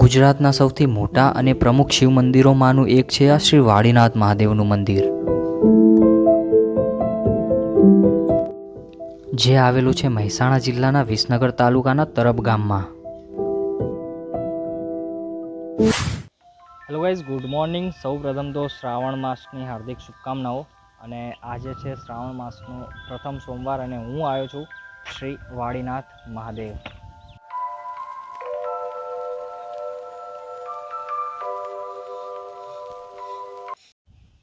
ગુજરાતના સૌથી મોટા અને પ્રમુખ શિવ મંદિરોમાંનું એક છે આ શ્રી વાડીનાથ મહાદેવનું મંદિર. જે આવેલું છે મહેસાણા જિલ્લાના વિસનગર તાલુકાના તરબ ગામમાં. હેલો ગાઈઝ ગુડ મોર્નિંગ સૌ પ્રથમ તો શ્રાવણ માસની હાર્દિક શુભકામનાઓ અને આજે છે શ્રાવણ માસનો પ્રથમ સોમવાર અને હું આવ્યો છું શ્રી વાડીનાથ મહાદેવ.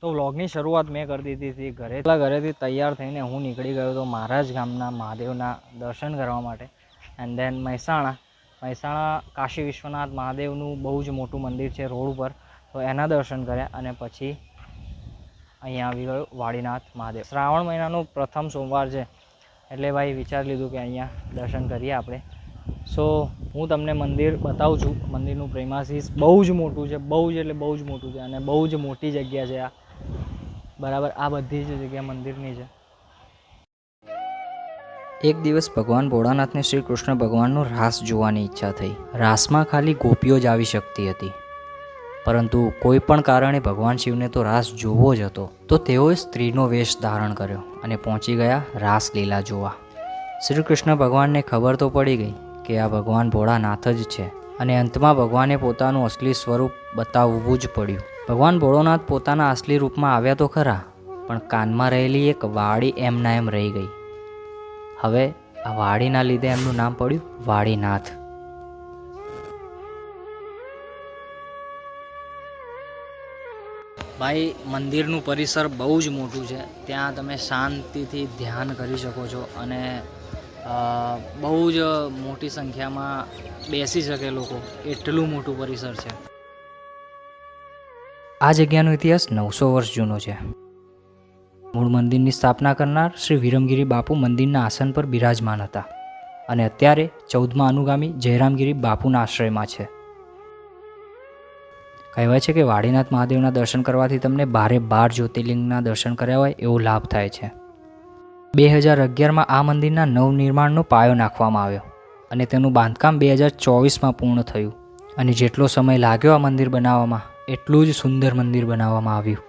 તો વ્લોગની શરૂઆત મેં કરી દીધી હતી ઘરે. પેલા ઘરેથી તૈયાર થઈને હું નીકળી ગયો હતો મારા જ ગામના મહાદેવના દર્શન કરવા માટે. And then Mehsana. Mehsana Kashi Vishwanath મહાદેવનું બહુ જ મોટું મંદિર છે રોડ ઉપર. તો એના દર્શન કર્યા અને પછી અહીંયા આવી ગયો વાડીનાથ મહાદેવ. શ્રાવણ મહિનાનો પ્રથમ સોમવાર છે. એટલે ભાઈ વિચારી લીધું કે અહીંયા દર્શન કરીએ આપણે. સો હું તમને મંદિર બતાવું છું. મંદિરનું પ્રેમાસીસ બહુ જ મોટું છે. બહુ જ એટલે બહુ જ મોટું છે અને બહુ જ મોટી જગ્યા છે આ. બરાબર, આ બધી જ જગ્યા મંદિરની છે. એક દિવસ ભગવાન ભોળાનાથને શ્રી કૃષ્ણ ભગવાનનો રાસ જોવાની ઈચ્છા થઈ. રાસમાં ખાલી ગોપીઓ જ આવી શકતી હતી. પરંતુ કોઈ પણ કારણે ભગવાન શિવને તો રાસ જોવો જ હતો, તો તેઓએ સ્ત્રીનો વેશ ધારણ કર્યો અને પહોંચી ગયા રાસલીલા જોવા. શ્રી કૃષ્ણ ભગવાનને ખબર તો પડી ગઈ કે આ ભગવાન ભોળાનાથ જ છે અને અંતમાં ભગવાને પોતાનું અસલી સ્વરૂપ બતાવવું જ પડ્યું. ભગવાન ભોળોનાથ પોતાના અસલી રૂપમાં આવ્યા તો ખરા, પણ કાનમાં રહેલી એક વાડી એમના એમ રહી ગઈ. હવે આ વાડીના લીધે એમનું નામ પડ્યું વાડીનાથ. ભાઈ, મંદિરનું પરિસર બહુ જ મોટું છે. ત્યાં તમે શાંતિથી ધ્યાન કરી શકો છો અને બહુ જ મોટી સંખ્યામાં બેસી શકે લોકો. એટલું મોટું પરિસર છે. આ જગ્યાનો ઇતિહાસ નવસો વર્ષ જૂનો છે. મૂળ મંદિરની સ્થાપના કરનાર શ્રી વિરમગીરી બાપુ મંદિરના આસન પર બિરાજમાન હતા અને અત્યારે ચૌદમાં અનુગામી જયરામગીરી બાપુના આશ્રયમાં છે. કહેવાય છે કે વાડીનાથ મહાદેવના દર્શન કરવાથી તમને બારે બાર જ્યોતિર્લિંગના દર્શન કર્યા હોય એવો લાભ થાય છે. બે હજાર અગિયારમાં આ મંદિરના નવનિર્માણનો પાયો નાખવામાં આવ્યો અને તેનું બાંધકામ બે હજાર ચોવીસમાં પૂર્ણ થયું અને જેટલો સમય લાગ્યો આ મંદિર બનાવવામાં એટલું જ સુંદર મંદિર બનાવવામાં આવ્યું.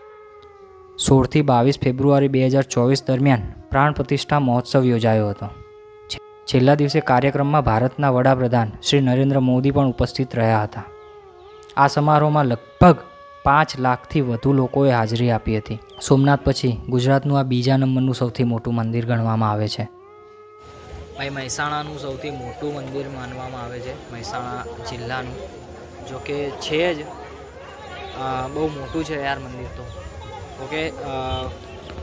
સોળથી બાવીસ ફેબ્રુઆરી બે હજાર ચોવીસ દરમિયાન પ્રાણ પ્રતિષ્ઠા મહોત્સવ યોજાયો હતો. છેલ્લા દિવસે કાર્યક્રમમાં ભારતના વડાપ્રધાન શ્રી નરેન્દ્ર મોદી પણ ઉપસ્થિત રહ્યા હતા. આ સમારોહમાં લગભગ પાંચ લાખથી વધુ લોકોએ હાજરી આપી હતી. સોમનાથ પછી ગુજરાતનું આ બીજા નંબરનું સૌથી મોટું મંદિર ગણવામાં આવે છે. ભાઈ, મહેસાણાનું સૌથી મોટું મંદિર માનવામાં આવે છે, મહેસાણા જિલ્લાનું. જોકે છે જ બહુ મોટું છે યાર મંદિર તો. ઓકે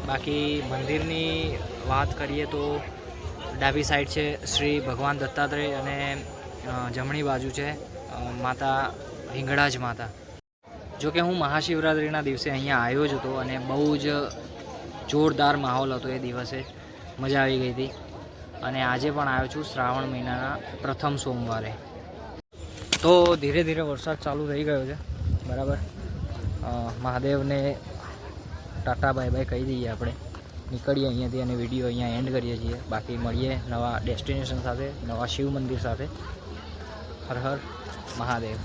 બાકી મંદિરની વાત કરીએ તો ડાબી સાઈડ છે શ્રી ભગવાન દત્તાત્રેય અને જમણી બાજુ છે માતા હિંગળાજ માતા. જો કે હું મહાશિવરાત્રિના દિવસે અહીંયા આવ્યો જ હતો અને બહુ જ જોરદાર માહોલ હતો એ દિવસે. મજા આવી ગઈ હતી. અને આજે પણ આવ્યો છું શ્રાવણ મહિનાના પ્રથમ સોમવારે. તો ધીરે ધીરે વરસાદ ચાલુ થઈ ગયો છે. બરાબર? મહાદેવને ટાટા બાય બાય કહી દઈએ આપણે. નીકળીએ અહીંયાથી અને વીડિયો અહીંયા એન્ડ કરીએ છીએ. બાકી મળીએ નવા ડેસ્ટિનેશન સાથે, નવા શિવ મંદિર સાથે. હર હર મહાદેવ.